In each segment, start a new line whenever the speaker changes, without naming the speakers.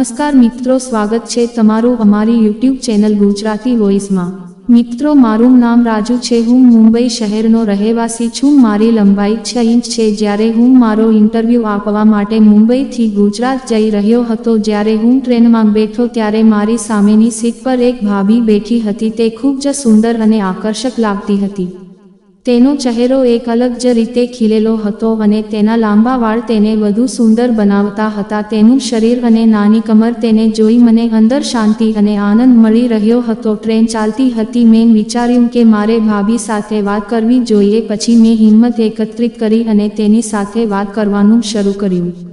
નમસ્કાર મિત્રો, સ્વાગત છે તમારું અમારી યુટ્યુબ ચેનલ ગુજરાતી વોઇસમાં. મિત્રો, મારું નામ રાજુ છે. હું મુંબઈ શહેરનો રહેવાસી છું. મારી લંબાઈ છ ઇંચ છે. જ્યારે હું મારો ઇન્ટરવ્યૂ આપવા માટે મુંબઈથી ગુજરાત જઈ રહ્યો હતો, જ્યારે હું ટ્રેનમાં બેઠો, ત્યારે મારી સામેની સીટ પર એક ભાભી બેઠી હતી. તે ખૂબ જ સુંદર અને આકર્ષક લાગતી હતી. તેનો ચહેરો એક અલગ જ રીતે ખીલેલો હતો અને તેના લાંબા વાળ તેને વધુ સુંદર બનાવતા હતા. તેનું શરીર અને નાની કમર તેને જોઈ મને અંદર શાંતિ અને આનંદ મળી રહ્યો હતો. ટ્રેન ચાલતી હતી. મેં વિચાર્યું કે મારે ભાભી સાથે વાત કરવી જોઈએ. પછી મેં હિંમત એકત્રિત કરી અને તેની સાથે વાત કરવાનું શરૂ કર્યું.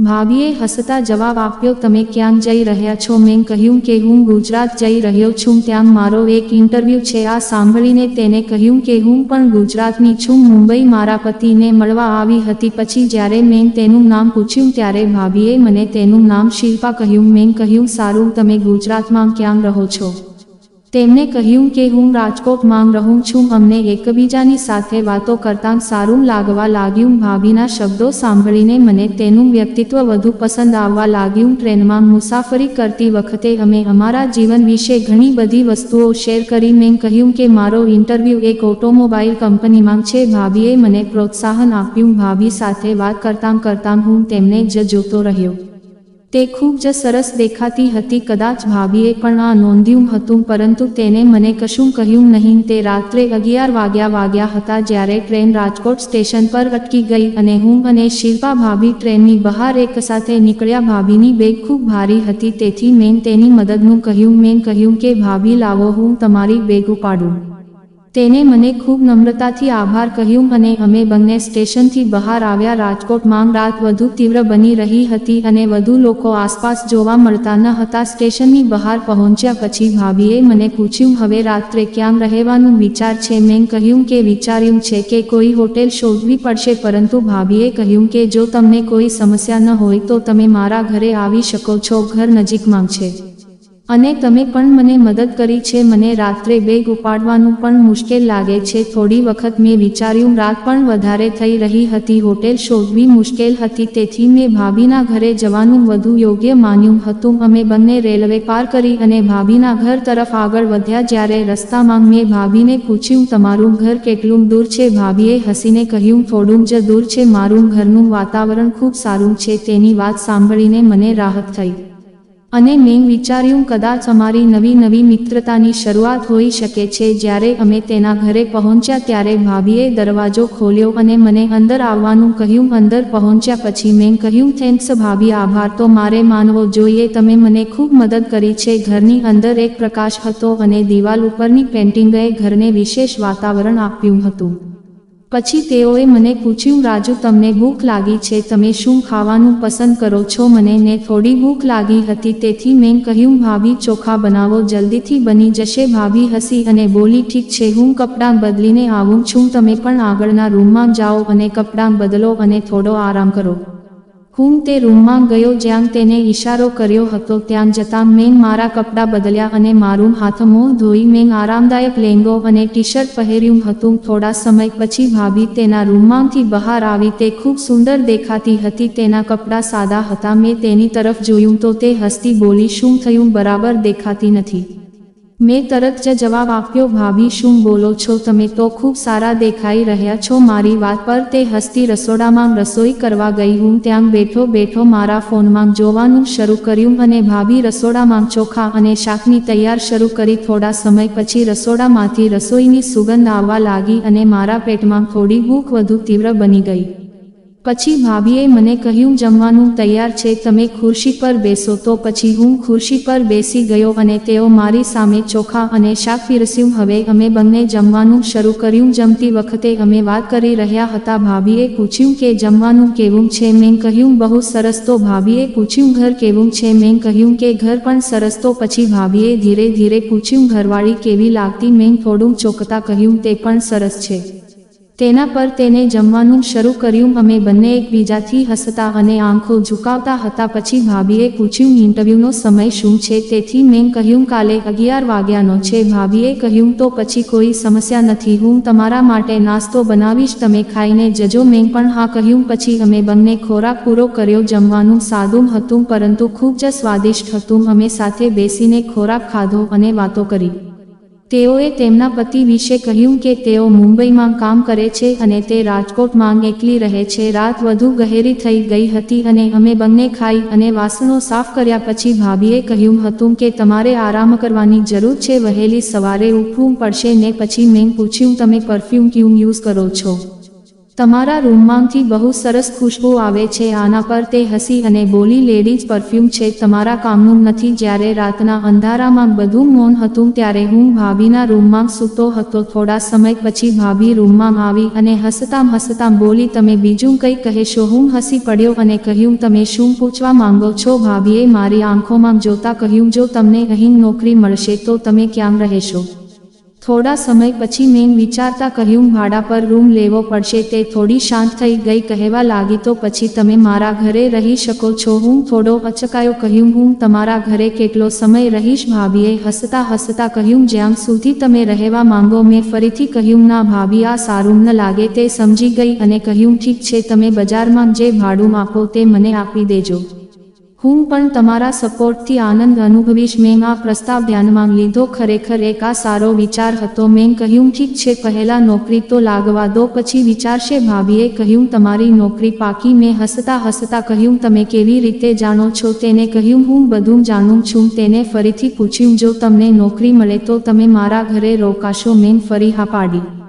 ભાભીએ હસતા જવાબ આપ્યો, તમે ક્યાં જઈ રહ્યા છો? મેં કહ્યું કે, હું ગુજરાત જઈ રહ્યો છું, ત્યાં મારો એક ઇન્ટરવ્યૂ છે. આ સાંભળીને તેને કહ્યું કે, હું પણ ગુજરાતની છું, મુંબઈ મારા પતિને મળવા આવી હતી. પછી જ્યારે મેં તેનું નામ પૂછ્યું, ત્યારે ભાભીએ મને તેનું નામ શિલ્પા કહ્યું. મેં કહ્યું, સારું, તમે ગુજરાતમાં ક્યાં રહો છો? તેમણે કહ્યું કે હું રાજકોટમાં રહું છું. અમને એકબીજાની સાથે વાતો કરતાં સારું લાગવા લાગ્યું. ભાભીના શબ્દો સાંભળીને મને તેનું વ્યક્તિત્વ વધુ પસંદ આવવા લાગ્યું. ટ્રેનમાં મુસાફરી કરતી વખતે અમે અમારા જીવન વિશે ઘણી બધી વસ્તુઓ શેર કરી. મેં કહ્યું કે મારો ઇન્ટરવ્યૂ એક ઓટોમોબાઈલ કંપનીમાં છે. ભાભીએ મને પ્રોત્સાહન આપ્યું. ભાભી સાથે વાત કરતાં કરતાં હું તેમને જ જોતો રહ્યો. તે ખૂબ જ સરસ દેખાતી હતી, કદાચ ભાભીએ પણ આ નોંધ્યું હતું, પરંતુ તેને મને કશું કહ્યું નહીં. તે રાત્રે અગિયાર વાગ્યા વાગ્યા હતા જ્યારે ટ્રેન રાજકોટ સ્ટેશન પર અટકી ગઈ અને હું અને શિલ્પા ભાભી ટ્રેનની બહાર એક સાથે નીકળ્યા. ભાભીની બેગ ખૂબ ભારી હતી, તેથી મેં તેની મદદનું કહ્યું. મેં કહ્યું કે, ભાભી, લાવો, હું તમારી બેગ ઉપાડું. તેને મને ખૂબ નમ્રતાથી આભાર કહ્યું અને અમે બંને સ્ટેશનથી બહાર આવ્યા. રાજકોટમાં રાત વધુ તીવ્ર બની રહી હતી અને વધુ લોકો આસપાસ જોવા મળતા ન હતા. સ્ટેશનની બહાર પહોંચ્યા પછી ભાભીએ મને પૂછ્યું, હવે રાત્રે ક્યાં રહેવાનું વિચાર છે? મેં કહ્યું કે, વિચાર્યું છે કે કોઈ હોટેલ શોધવી પડશે. પરંતુ ભાભીએ કહ્યું કે, જો તમને કોઈ સમસ્યા ન હોય તો તમે મારા ઘરે આવી શકો છો. ઘર નજીકમાં છે. અને તમે પણ મને મદદ કરી છે, મને રાત્રે બેગ ઉપાડવાનું પણ મુશ્કેલ લાગે છે. થોડી વખત મેં વિચાર્યું, રાત પણ વધારે થઈ રહી હતી, હોટેલ શોધવી મુશ્કેલ હતી, તેથી મેં ભાભીના ઘરે જવાનું વધુ યોગ્ય માન્યું હતું. અમે બંને રેલવે પાર કરી અને ભાભીના ઘર તરફ આગળ વધ્યા, જ્યારે રસ્તામાં મેં ભાભીને પૂછ્યું, તમારું ઘર કેટલું દૂર છે? ભાભીએ હસીને કહ્યું, થોડું જ દૂર છે, મારું ઘરનું વાતાવરણ ખૂબ સારું છે. તેની વાત સાંભળીને મને રાહત થઈ. અને મેં વિચાર્યું કદાચ અમારી નવી નવી મિત્રતાની શરૂઆત હોઈ શકે છે જ્યારે અમે તેના ઘરે પહોંચ્યા ત્યારે ભાભીએ દરવાજો ખોલ્યો અને મને અંદર આવવાનું કહ્યું. અંદર પહોંચ્યા પછી મેં કહ્યું થેન્ક્સ ભાભી, આભાર. તો મારે માનવો જોઈએ. તમે મને ખૂબ મદદ કરી છે. ઘરની અંદર એક પ્રકાશ હતો અને દિવાલ ઉપરની પેન્ટિંગએ ઘરને વિશેષ વાતાવરણ આપ્યું હતું. પછી તેઓએ મને પૂછ્યું, રાજુ, તમને ભૂખ લાગી છે, તમે શું ખાવાનું પસંદ કરો છો? મને ને થોડી ભૂખ લાગી હતી, તેથી મેં કહ્યું, ભાભી, ચોખા બનાવો, જલ્દીથી બની જશે. ભાભી હસી અને બોલી, ઠીક છે, હું કપડાં બદલીને આવું છું, તમે પણ આગળના રૂમમાં જાઓ અને કપડાં બદલો અને થોડો આરામ કરો. હું તે રૂમમાં ગયો જ્યાં તેને ઈશારો કર્યો હતો ત્યાં જતાં મેં મારા કપડાં બદલ્યા અને મારું હાથ મોં ધોઈ મેં આરામદાયક લેંગો અને ટી શર્ટ પહેર્યું હતું. થોડા સમય પછી ભાભી તેના રૂમમાંથી બહાર આવી તે ખૂબ સુંદર દેખાતી હતી. તેના કપડાં સાદા હતા. મેં તેની તરફ જોયું તો તે હસતી બોલી, શું થયું? બરાબર દેખાતી નથી. મેં તરત જ જવાબ આપ્યો, ભાભી, શું બોલો છો? તમે તો ખૂબ સારા દેખાઈ રહ્યા છો. મારી વાત પર તે હસતી રસોડામાં રસોઈ કરવા ગઈ હું. ત્યાં બેઠો બેઠો મારા ફોનમાં જોવાનું શરૂ કર્યું અને ભાભી રસોડામાં ચોખા અને શાકની તૈયાર શરૂ કરી. થોડા સમય પછી રસોડામાંથી રસોઈની સુગંધ આવવા લાગી અને મારા પેટમાં થોડી ભૂખ વધુ તીવ્ર બની ગઈ. પછી ભાભીએ મને કહ્યું, જમવાનું તૈયાર છે, તમે ખુરશી પર બેસો. તો પછી હું ખુરશી પર બેસી ગયો અને તેઓ મારી સામે ચોખા અને શાક પીરસ્યું. હવે અમે બંને જમવાનું શરૂ કર્યું. જમતી વખતે અમે વાત કરી રહ્યા હતા. ભાભીએ પૂછ્યું કે, જમવાનું કેવું છે? મેં કહ્યું, બહુ સરસ. તો ભાભીએ પૂછ્યું, ઘર કેવું છે? મેં કહ્યું કે, ઘર પણ સરસ. તો પછી ભાભીએ ધીરે ધીરે પૂછ્યું, ઘરવાળી કેવી લાગતી? મેં થોડું ચોકતા કહ્યું, તે પણ સરસ છે. તેના પર તેને જમવાનું શરૂ કર્યું. અમે બંને એકબીજાથી હસતા અને આંખો ઝુકાવતા હતા. પછી ભાભીએ પૂછ્યું, ઇન્ટરવ્યૂનો સમય શું છે? તેથી મેં કહ્યું, કાલે અગિયાર વાગ્યાનો છે. ભાભીએ કહ્યું, તો પછી કોઈ સમસ્યા નથી. હું તમારા માટે નાસ્તો બનાવીશ. તમે ખાઈને જજો. મેં પણ હા કહ્યું. પછી અમે બંને ખોરાક પૂરો કર્યો. જમવાનું સાદું હતું, પરંતુ ખૂબ જ સ્વાદિષ્ટ હતું. અમે સાથે બેસીને ખોરાક ખાધો અને વાતો કરી. તેઓએ તેમના પતિ વિશે કહ્યું કે તેઓ મુંબઈમાં કામ કરે છે અને તે રાજકોટમાં એકલી રહે છે. રાત વધુ ગહેરી થઈ ગઈ હતી અને અમે બંને ખાઈ અને વાસણો સાફ કર્યા પછી ભાભીએ કહ્યું હતું કે તમારે આરામ કરવાની જરૂર છે. વહેલી સવારે ઉઠવું પડશે ને પછી મેં પૂછ્યું, તમે પરફ્યુમ ક્યું યુઝ કરો છો? તમારા રૂમમાંથી બહુ સરસ ખુશ્બુ આવે છે, આના પર તે હસી અને બોલી લેડીઝ પરફ્યુમ છે, તમારા કામનું નથી, જ્યારે રાતના અંધારામાં બધું મૌન હતું, ત્યારે હું ભાભીના રૂમમાં સૂતો હતો, થોડા સમય પછી ભાભી રૂમમાં આવી અને હસતામ હસતામ બોલી, તમે બીજું કંઈ કહેશો? હું હસી પડ્યો અને કહ્યું, તમે શું પૂછવા માંગો છો? ભાભીએ મારી આંખોમાં જોતા કહ્યું, જો તમને અહીં નોકરી મળશે, તો તમે ક્યાં રહેશો? થોડા સમય પછી મેં વિચારતા કહ્યું, ભાડા પર રૂમ લેવો પડશે, તે થોડી શાંત થઈ ગઈ, કહેવા લાગી તો પછી તમે મારા ઘરે રહી શકો છો. હું થોડો અચકાયો, કહ્યું, હું તમારા ઘરે કેટલો સમય રહીશ? ભાભીએ હસતા હસતા કહ્યું, જ્યાં સુધી તમે રહેવા માંગો. મેં ફરીથી કહ્યું, ના ભાભી, આ સારું ન લાગે, તે સમજી ગઈ અને કહ્યું, ઠીક છે, તમે બજારમાં જે ભાડું આપો તે મને આપી દેજો. હું પણ તમારા સપોર્ટથી આનંદ અનુભવીશ. મેં આ પ્રસ્તાવ ધ્યાનમાં લીધો. ખરેખર એક આ સારો વિચાર હતો. મેં કહ્યું, ઠીક છે, પહેલા નોકરી તો લાગવા દો, પછી વિચારશે ભાભીએ કહ્યું, તમારી નોકરી પાકી. મેં હસતા હસતા કહ્યું, તમે કેવી રીતે જાણો છો? તેને કહ્યું, હું બધું જાણું છું. તેને ફરીથી પૂછ્યું, જો તમને નોકરી મળે તો તમે મારા ઘરે રોકાશો. મેં ફરી હા પાડી.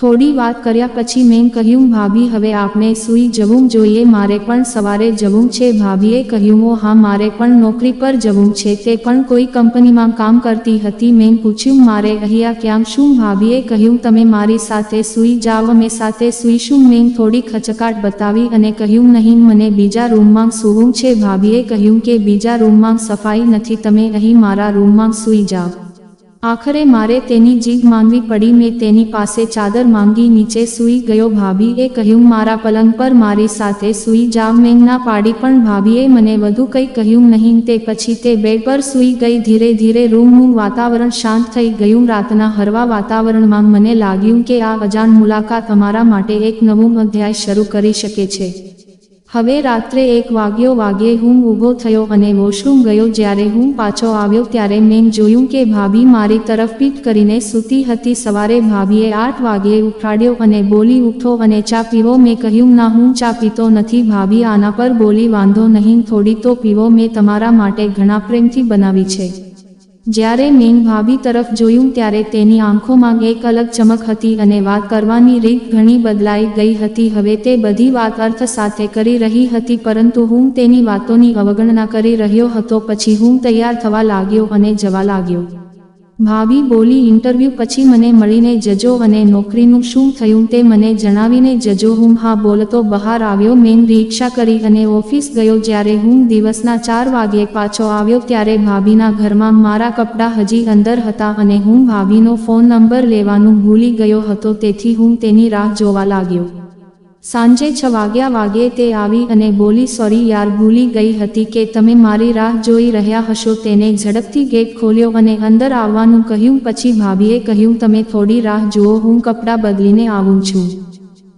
થોડી વાત કર્યા પછી મેં કહ્યું, ભાભી, હવે આપણે સૂઈ જવું જોઈએ. મારે પણ સવારે જવું છે. ભાભીએ કહ્યું ઓ હા, મારે પણ નોકરી પર જવું છે. તે પણ કોઈ કંપનીમાં કામ કરતી હતી. મેં પૂછ્યું, મારે અહીંયા ક્યાં શું? ભાભીએ કહ્યું, તમે મારી સાથે સૂઈ જાઓ, અમે સાથે સૂઈશું. મેં થોડી ખચકાટ બતાવી અને કહ્યું, નહીં, મને બીજા રૂમમાં સૂવું છે. ભાભીએ કહ્યું કે, બીજા રૂમમાં સફાઈ નથી. તમે અહીં મારા રૂમમાં સૂઈ જાઓ. આખરે મારે તેની જીભ માનવી પડી, મેં તેની પાસે ચાદર માંગી, નીચે સૂઈ ગયો. ભાભીએ કહ્યું, મારા પલંગ પર મારી સાથે સૂઈ જાવ મેં ના પાડી, પણ ભાભીએ મને વધુ કંઈ કહ્યું નહીં. તે પછી તે બેડ પર સૂઈ ગઈ. ધીરે ધીરે રૂમનું વાતાવરણ શાંત થઈ ગયું. રાતના હરવા વાતાવરણમાં મને લાગ્યું કે આ અજાણ મુલાકાત અમારા માટે એક નવું અધ્યાય શરૂ કરી શકે છે. હવે રાત્રે એક વાગ્યો વાગ્યે હું ઊભો થયો અને વોશરૂમ ગયો જ્યારે હું પાછો આવ્યો ત્યારે મેં જોયું કે ભાભી મારી તરફ પીઠ કરીને સૂતી હતી. સવારે ભાભીએ આઠ વાગ્યે ઉઠાડ્યો અને બોલી ઉઠો અને ચા પીવો. મેં કહ્યું, ના, હું ચા પીતો નથી. ભાભી આના પર બોલી, વાંધો નહીં, થોડી તો પીવો. મેં તમારા માટે ઘણા પ્રેમથી બનાવી છે. જ્યારે મેં ભાભી તરફ જોયું ત્યારે તેની આંખોમાં એક અલગ ચમક હતી અને વાત કરવાની રીત ઘણી બદલાઈ ગઈ હતી. હવે તે બધી વાત અર્થ સાથે કરી રહી હતી, પરંતુ હું તેની વાતોની અવગણના કરી રહ્યો હતો. પછી હું તૈયાર થવા લાગ્યો અને જવા લાગ્યો. ભાભી બોલી ઇન્ટરવ્યૂ પછી મને મળીને જજો અને નોકરીનું શું થયું તે મને જણાવીને જજો હું હા બોલતો બહાર આવ્યો મેં રિક્ષા કરી અને ઓફિસ ગયો જ્યારે હું દિવસના ચાર વાગ્યે પાછો આવ્યો ત્યારે ભાભીના ઘરમાં મારા કપડાં હજી અંદર હતા અને હું ભાભીનો ફોન નંબર લેવાનું ભૂલી ગયો હતો તેથી હું તેની રાહ જોવા લાગ્યો. સાંજે છ વાગ્યા વાગ્યે તે આવી અને બોલી, સોરી યાર, ભૂલી ગઈ હતી કે તમે મારી રાહ જોઈ રહ્યા હશો. તેને ઝડપથી ગેટ ખોલ્યો અને અંદર આવવાનું કહ્યું. પછી ભાભીએ કહ્યું, તમે થોડી રાહ જુઓ, હું કપડાં બદલીને આવું છું.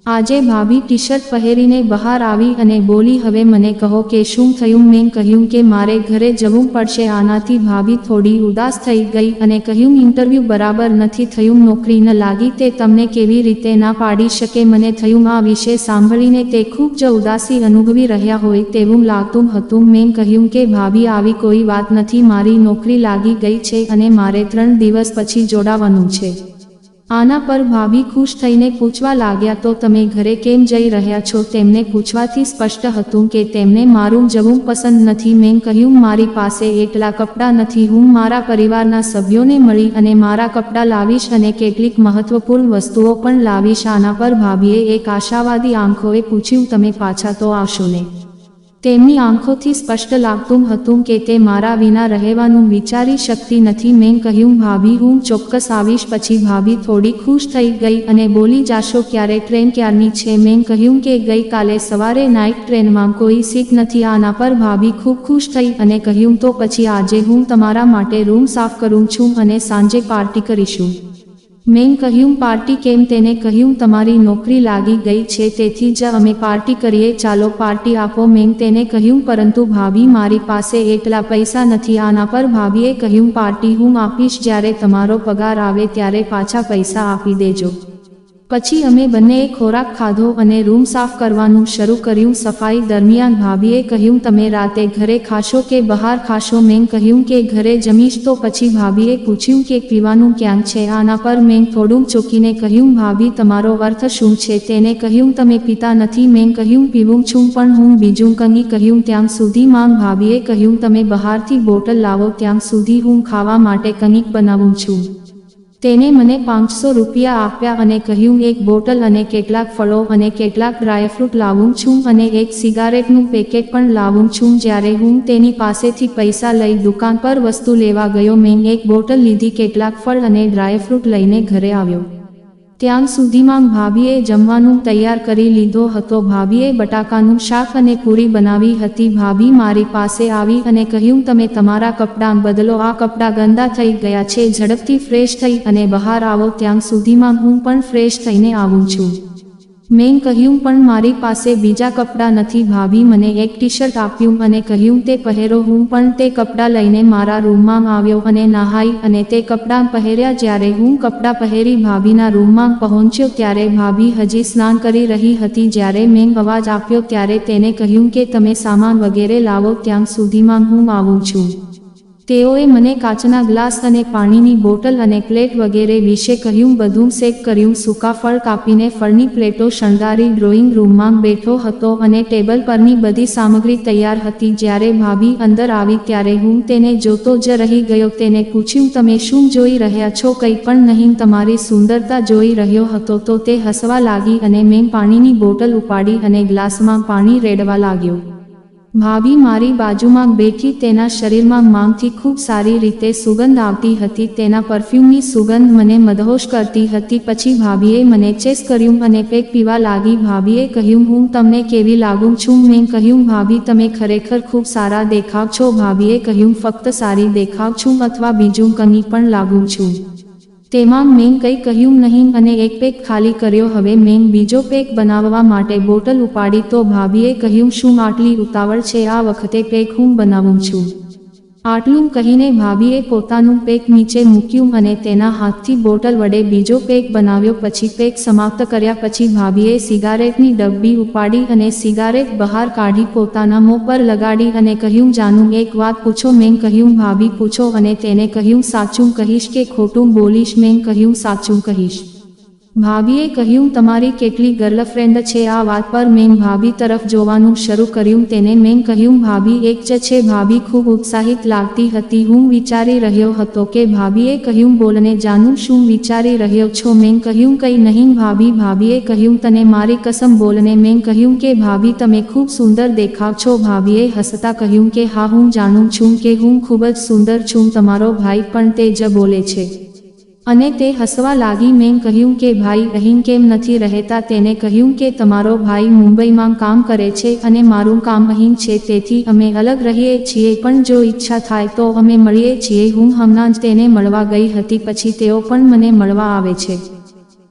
આજે ભાભી ટી શર્ટ પહેરીને બહાર આવી અને બોલી, હવે મને કહો કે શું થયું? મેં કહ્યું કે, મારે ઘરે જવું પડશે. આનાથી ભાભી થોડી ઉદાસ થઈ ગઈ અને કહ્યું, ઇન્ટરવ્યૂ બરાબર નથી થયું, નોકરી ન લાગી તે તમને કેવી રીતે ના પાડી શકે? મને થયું આ વિશે સાંભળીને તે ખૂબ જ ઉદાસી અનુભવી રહ્યા હોય તેવું લાગતું હતું. મેં કહ્યું કે, ભાભી, આવી કોઈ વાત નથી. મારી નોકરી લાગી ગઈ છે અને મારે ત્રણ દિવસ પછી જોડાવાનું છે. આના પર ભાભી ખુશ થઈને પૂછવા લાગ્યા, તો તમે ઘરે કેમ જઈ રહ્યા છો? તેમને પૂછવાથી સ્પષ્ટ હતું કે તેમને મારું જવું પસંદ નથી. મેં કહ્યું, મારી પાસે એટલા કપડાં નથી. હું મારા પરિવારના સભ્યોને મળી અને મારા કપડાં લાવીશ અને કેટલીક મહત્વપૂર્ણ વસ્તુઓ પણ લાવીશ. આના પર ભાભીએ એક આશાવાદી આંખોએ પૂછ્યું, તમે પાછા તો આવશો ને? તેમની આંખોથી સ્પષ્ટ લાગતું હતું કે તે મારા વિના રહેવાનું વિચારી શકતી નથી. મેં કહ્યું, ભાભી, હું ચોક્કસ આવીશ, પછી ભાભી થોડી ખુશ થઈ ગઈ અને બોલી, જાશો ક્યારે? ટ્રેન ક્યારની છે? મેં કહ્યું કે ગઈકાલે સવારે નાઇટ ટ્રેનમાં કોઈ સીટ નથી. આના પર ભાભી ખૂબ ખુશ થઈ અને કહ્યું, તો પછી આજે હું તમારા માટે રૂમ સાફ કરું છું અને સાંજે પાર્ટી કરીશું. મેં કહ્યું, પાર્ટી કેમ તેને કહ્યું? તમારી નોકરી લાગી ગઈ છે, તેથી જ અમે પાર્ટી કરીએ. ચાલો, પાર્ટી આપો. મેં તેને કહ્યું, પરંતુ ભાભી, મારી પાસે એટલા પૈસા નથી. આના પર ભાભીએ કહ્યું, પાર્ટી હું આપીશ જ્યારે તમારો પગાર આવે ત્યારે પાછા પૈસા આપી દેજો. પછી અમે બંનેએ ખોરાક ખાધો અને રૂમ સાફ કરવાનું શરૂ કર્યું. સફાઈ દરમિયાન ભાભીએ કહ્યું, તમે રાતે ઘરે ખાશો કે બહાર ખાશો? મેં કહ્યું કે, ઘરે જમીશ. તો પછી ભાભીએ પૂછ્યું કે, પીવાનું ક્યાં છે? આના પર મેં થોડું ચોકીને કહ્યું, ભાભી, તમારો અર્થ શું છે? તેને કહ્યું, તમે પીતા નથી. મેં કહ્યું, પીવું છું, પણ હું બીજું કંઈ કહ્યું ત્યાં સુધી. માંગ ભાભીએ કહ્યું, તમે બહારથી બોટલ લાવો, ત્યાં સુધી હું ખાવા માટે કંઈક બનાવું છું. તેને મને પાંચસો રૂપિયા આપ્યા અને કહ્યું, એક બોટલ અને કેટલાક ફળો અને કેટલાક ડ્રાયફ્રૂટ લાવું છું અને એક સિગારેટનું પેકેટ પણ લાવું છું. જ્યારે હું તેની પાસેથી પૈસા લઈ દુકાન પર વસ્તુ લેવા ગયો, મેં એક બોટલ લીધી, કેટલાક ફળ અને ડ્રાયફ્રૂટ લઈને ઘરે આવ્યો. ત્યાં સુધીમાં ભાભીએ જમવાનું તૈયાર કરી લીધો હતો. ભાભીએ બટાકાનું શાક અને પૂરી બનાવી હતી. ભાભી મારી પાસે આવી અને કહ્યું, તમે તમારા કપડાં બદલો. આ કપડાં ગંદા થઈ ગયા છે. ઝડપથી ફ્રેશ થઈ અને બહાર આવો. ત્યાં સુધીમાં હું પણ ફ્રેશ થઈને આવું છું. મેં કહ્યું, પણ મારી પાસે બીજા કપડાં નથી, ભાભી, મને એક ટી શર્ટ આપ્યું અને કહ્યું, તે પહેરો, હું પણ તે કપડાં લઈને મારા રૂમમાં આવ્યો અને નહાઈ અને તે કપડાં પહેર્યા જ્યારે હું કપડાં પહેરી ભાભીના રૂમમાં પહોંચ્યો ત્યારે ભાભી હજી સ્નાન કરી રહી હતી. જ્યારે મેં અવાજ આપ્યો ત્યારે તેને કહ્યું કે, તમે સામાન વગેરે લાવો, ત્યાં સુધીમાં હું આવું છું. તેઓએ મને કાચના ગ્લાસ અને પાણીની બોટલ અને પ્લેટ વગેરે વિશે કહ્યું, બધું સેક કર્યું, સૂકા ફળ કાપીને ફળની પ્લેટો શણગારી, ડ્રોઈંગ રૂમમાં બેઠો હતો અને ટેબલ પરની બધી સામગ્રી તૈયાર હતી. જ્યારે ભાભી અંદર આવી, ત્યારે હું તેને જોતો જ રહી ગયો. તેને પૂછ્યું, તમે શું જોઈ રહ્યા છો? કંઈ પણ નહીં, તમારી સુંદરતા જોઈ રહ્યો હતો. તો તે હસવા લાગી અને મેં પાણીની બોટલ ઉપાડી અને ગ્લાસમાં પાણી રેડવા લાગ્યો. ભાભી મારી બાજુમાં બેઠી તેના શરીરમાં માંગથી ખૂબ સારી રીતે સુગંધ આવતી હતી. તેના પરફ્યુમની સુગંધ મને મદહોશ કરતી હતી. પછી ભાભીએ મને ચેસ કર્યું અને પેક પીવા લાગી. ભાભીએ કહ્યું, હું તમને કેવી લાગું છું? મેં કહ્યું, ભાભી, તમે ખરેખર ખૂબ સારા દેખાવ છો. ભાભીએ કહ્યું, ફક્ત સારી દેખાવ છું અથવા બીજું કંઈ પણ લાગું છું. તેમાં મેં કંઈ કહ્યું નહીં અને એક પેક ખાલી કર્યો. હવે મેં બીજો પેક બનાવવા માટે બોટલ ઉપાડી તો ભાભીએ કહ્યું, શું આટલી ઉતાવળ છે? આ વખતે પેક હું બનાવું છું. આટલું કહીને ભાભીએ પોતાનું પેક નીચે મૂક્યું અને તેના હાથથી બોટલ વડે બીજો પેક બનાવ્યો. પછી પેક સમાપ્ત કર્યા પછી ભાભીએ સિગારેટની ડબ્બી ઉપાડી અને સિગારેટ બહાર કાઢી પોતાના મોં પર લગાડી અને કહ્યું, જાનું, એક વાત પૂછો. મેં કહ્યું, ભાભી, પૂછો. અને તેને કહ્યું, સાચું કહીશ કે ખોટું બોલીશ? મેં કહ્યું, સાચું કહીશ. ભાભીએ કહ્યું, તમારી કેટલી ગર્લફ્રેન્ડ છે. આ વાત પર મેં ભાભી તરફ જોવાનું શરૂ કર્યું. તેને મેં કહ્યું, ભાભી એક જ છે. ભાભી ખૂબ ઉત્સાહિત લાગતી હતી. હું વિચારી રહ્યો હતો કે ભાભીએ કહ્યું, બોલને જાનું શું વિચારી રહ્યો છો? મેં કહ્યું, કંઈ નહીં ભાભી. ભાભીએ કહ્યું, તને મારી કસમ બોલને. મેં કહ્યું કે, ભાભી, તમે ખૂબ સુંદર દેખાવ છો. ભાભીએ હસતા કહ્યું કે, હા, હું જાણું છું કે હું ખૂબ જ સુંદર છું. તમારો ભાઈ પણ તે જ બોલે છે. અને તે હસવા લાગી મેં કહ્યું કે, ભાઈ અહીં કેમ નથી રહેતા? તેને કહ્યું કે, તમારો ભાઈ મુંબઈમાં કામ કરે છે અને મારું કામ અહીં છે, તેથી અમે અલગ રહીએ છીએ, પણ જો ઈચ્છા થાય તો અમે મળીએ છીએ. હું હમણાં જ તેને મળવા ગઈ હતી, પછી તેઓ પણ મને મળવા આવે છે.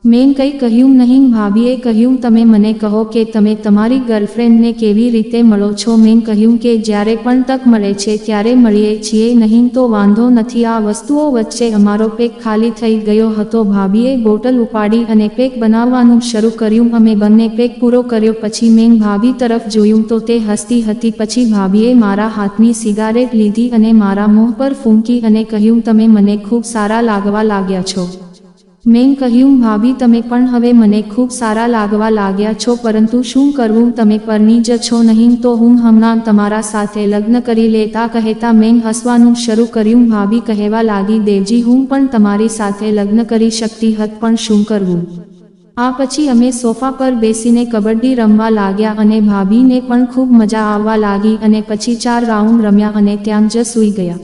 મેં કંઈ કહ્યું નહીં, ભાભીએ કહ્યું, તમે મને કહો કે તમે તમારી ગર્લફ્રેન્ડને કેવી રીતે મળો છો? મેં કહ્યું કે, જ્યારે પણ તક મળે છે, ત્યારે મળીએ છીએ, નહીં તો વાંધો નથી. આ વસ્તુઓ વચ્ચે અમારો પેક ખાલી થઈ ગયો હતો. ભાભીએ બોટલ ઉપાડી અને પેક બનાવવાનું શરૂ કર્યું. અમે બંને પેક પૂરો કર્યો. પછી મેં ભાભી તરફ જોયું તો તે હસતી હતી. પછી ભાભીએ મારા હાથની સિગારેટ લીધી અને મારા મોં પર ફૂંકી અને કહ્યું, તમે મને ખૂબ સારા લાગવા લાગ્યા છો. મેં કહ્યું, ભાભી, તમે પણ હવે મને ખૂબ સારા લાગવા લાગ્યા છો, પરંતુ શું કરવું તમે પરની જ છો નહીં તો હું હમણાં તમારા સાથે લગ્ન કરી લેતા કહેતા મેં હસવાનું શરૂ કર્યું, ભાભી, કહેવા લાગી દેવજી, હું પણ તમારી સાથે લગ્ન કરી શકતી હત, પણ શું કરવું? આ પછી અમે સોફા પર બેસીને કબડ્ડી રમવા લાગ્યા અને ભાભીને પણ ખૂબ મજા આવવા લાગી અને પછી ચાર રાઉન્ડ રમ્યા અને ત્યાં જ સૂઈ ગયા.